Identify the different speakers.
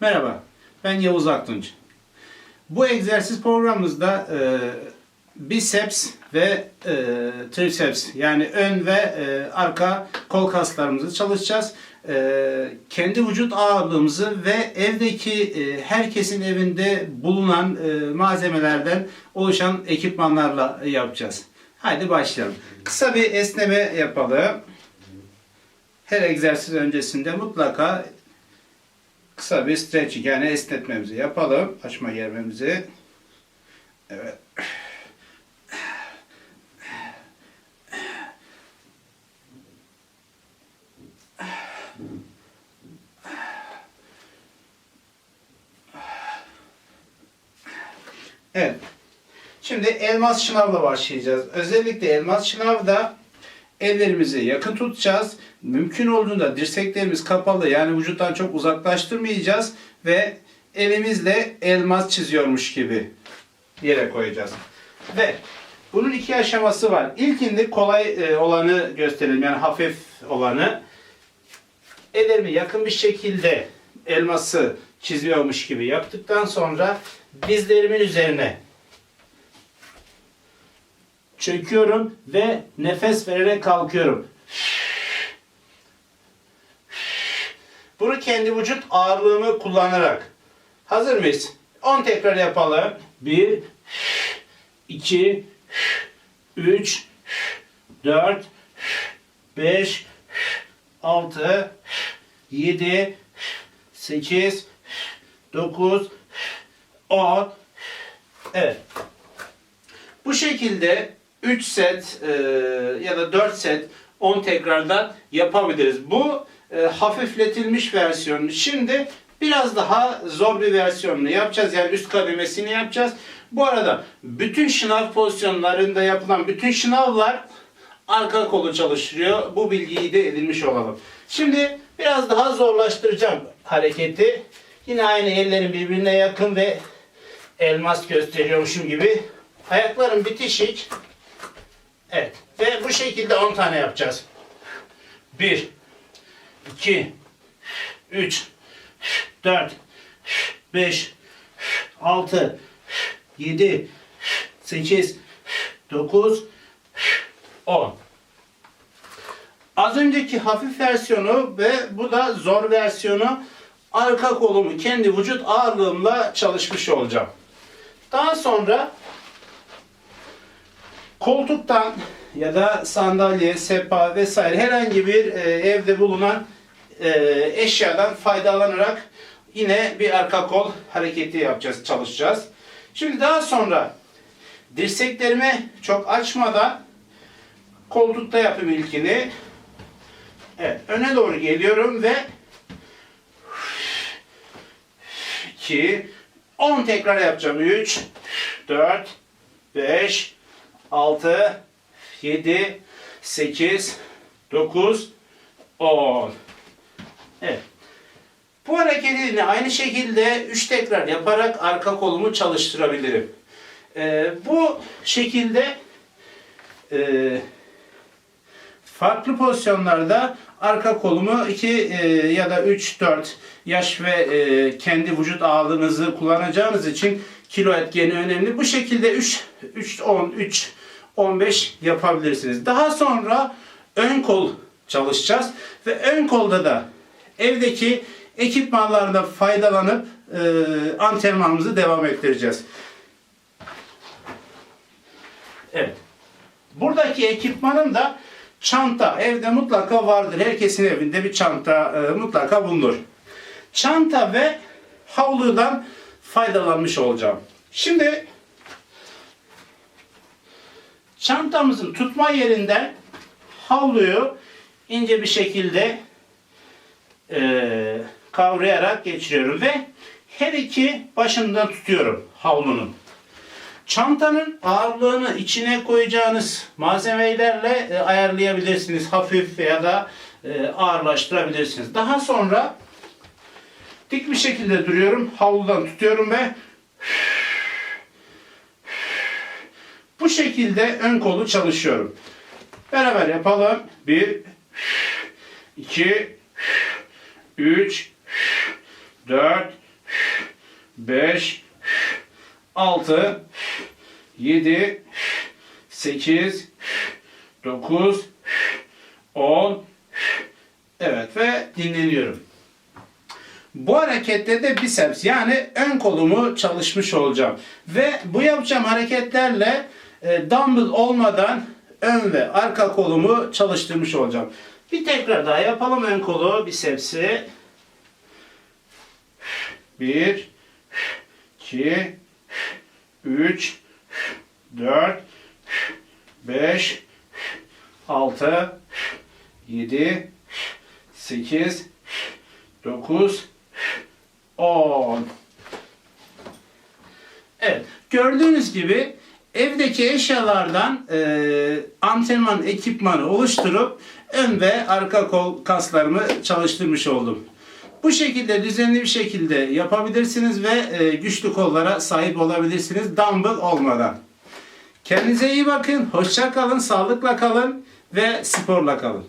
Speaker 1: Merhaba, ben Yavuz Aktunç. Bu egzersiz programımızda e, biceps ve e, triceps yani ön ve e, arka kol kaslarımızı çalışacağız. E, kendi vücut ağırlığımızı ve evdeki e, herkesin evinde bulunan e, malzemelerden oluşan ekipmanlarla yapacağız. Haydi başlayalım. Kısa bir esneme yapalım. Her egzersiz öncesinde mutlaka kısa bir stretching yani esnetmemizi yapalım. Açma germemizi. Evet. Evet. Şimdi elmas şınavla başlayacağız. Özellikle elmas şınavda ellerimizi yakın tutacağız. Mümkün olduğunda dirseklerimiz kapalı yani vücuttan çok uzaklaştırmayacağız ve elimizle elmas çiziyormuş gibi yere koyacağız. Ve bunun iki aşaması var. İlkinde kolay e, olanı gösterelim yani hafif olanı. Ellerimi yakın bir şekilde elması çiziyormuş gibi yaptıktan sonra dizlerimin üzerine çöküyorum ve nefes vererek kalkıyorum. Bunu kendi vücut ağırlığımı kullanarak. Hazır mıyız? 10 tekrar yapalım. 1 2 3 4 5 6 7 8 9 10 Evet. Bu şekilde 3 set e, ya da 4 set 10 tekrardan yapabiliriz. Bu e, hafifletilmiş versiyonu. Şimdi biraz daha zor bir versiyonunu yapacağız. Yani üst kademesini yapacağız. Bu arada bütün şınav pozisyonlarında yapılan bütün şınavlar arka kolu çalıştırıyor. Bu bilgiyi de edinmiş olalım. Şimdi biraz daha zorlaştıracağım hareketi. Yine aynı ellerin birbirine yakın ve elmas gösteriyormuşum gibi. Ayaklarım bitişik. Evet. Ve bu şekilde 10 tane yapacağız. 1 2 3 4 5 6 7 8 9 10 Az önceki hafif versiyonu ve bu da zor versiyonu arka kolumu kendi vücut ağırlığımla çalışmış olacağım. Daha sonra koltuktan ya da sandalye, sepa vesaire herhangi bir e, evde bulunan e, eşyadan faydalanarak yine bir arka kol hareketi yapacağız, çalışacağız. Şimdi daha sonra dirseklerimi çok açmadan koltukta yapayım ilkini. Evet, öne doğru geliyorum ve 2 10 tekrar yapacağım. 3 4 5 6 7 8 9 10 Evet. Bu hareketini aynı şekilde 3 tekrar yaparak arka kolumu çalıştırabilirim. Ee, bu şekilde e, farklı pozisyonlarda arka kolumu 2 ya da 3 4 yaş ve e, kendi vücut ağırlığınızı kullanacağınız için kilo etkeni önemli. Bu şekilde 3 3 10 3 15 yapabilirsiniz. Daha sonra ön kol çalışacağız ve ön kolda da evdeki ekipmanlardan faydalanıp e, antrenmanımızı devam ettireceğiz. Evet. Buradaki ekipmanım da çanta. Evde mutlaka vardır. Herkesin evinde bir çanta e, mutlaka bulunur. Çanta ve havludan faydalanmış olacağım. Şimdi çantamızın tutma yerinden havluyu ince bir şekilde e, kavrayarak geçiriyorum ve her iki başından tutuyorum havlunun. Çantanın ağırlığını içine koyacağınız malzemelerle e, ayarlayabilirsiniz. Hafif veya da e, ağırlaştırabilirsiniz. Daha sonra dik bir şekilde duruyorum. Havludan tutuyorum ve bu şekilde ön kolu çalışıyorum. Beraber yapalım. 1 2 3 4 5 6 7 8 9 10 Evet ve dinleniyorum. Bu harekette de biceps yani ön kolumu çalışmış olacağım. Ve bu yapacağım hareketlerle e, dumbbell olmadan ön ve arka kolumu çalıştırmış olacağım. Bir tekrar daha yapalım ön kolu bicepsi. 1 2 3 4 5 6 7 8 9 10 Evet, gördüğünüz gibi evdeki eşyalardan e, antrenman ekipmanı oluşturup ön ve arka kol kaslarımı çalıştırmış oldum. Bu şekilde düzenli bir şekilde yapabilirsiniz ve e, güçlü kollara sahip olabilirsiniz dumbbell olmadan. Kendinize iyi bakın, hoşça kalın, sağlıkla kalın ve sporla kalın.